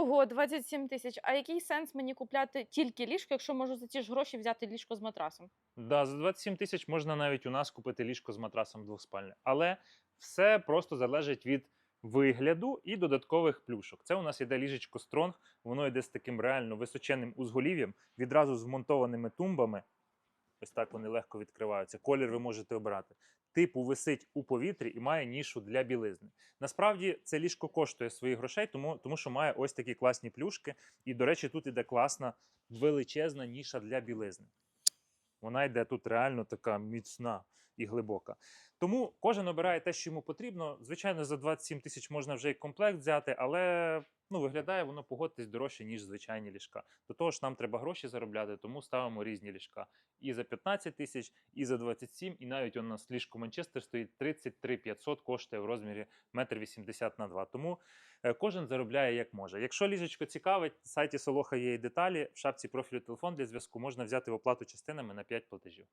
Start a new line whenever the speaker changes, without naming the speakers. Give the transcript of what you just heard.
Ого, 27 тисяч. А який сенс мені купляти тільки ліжко, якщо можу за ті ж гроші взяти ліжко з матрасом?
Да, за 27 тисяч можна навіть у нас купити ліжко з матрасом двохспальне. Але все просто залежить від вигляду і додаткових плюшок. Це у нас іде ліжечко Стронг, воно йде з таким реально височенним узголів'ям, відразу з вмонтованими тумбами. Ось так вони легко відкриваються. Колір ви можете обрати. Типу висить у повітрі і має нішу для білизни. Насправді це ліжко коштує своїх грошей, тому, тому що має ось такі класні плюшки. І, до речі, тут іде класна величезна ніша для білизни. Вона йде тут реально така міцна і глибока. Тому кожен обирає те, що йому потрібно. Звичайно, за 27 тисяч можна вже і комплект взяти, але ну, виглядає воно погодьтесь дорожче, ніж звичайні ліжка. До того ж, нам треба гроші заробляти, тому ставимо різні ліжка. І за 15 тисяч, і за 27, і навіть у нас ліжко Манчестер стоїть 33 500, коштує в розмірі 1,80 м на 2. Тому е, кожен заробляє як може. Якщо ліжечко цікавить, на сайті Солоха є і деталі. В шапці профілю телефон для зв'язку можна взяти в оплату частинами на 5 платежів.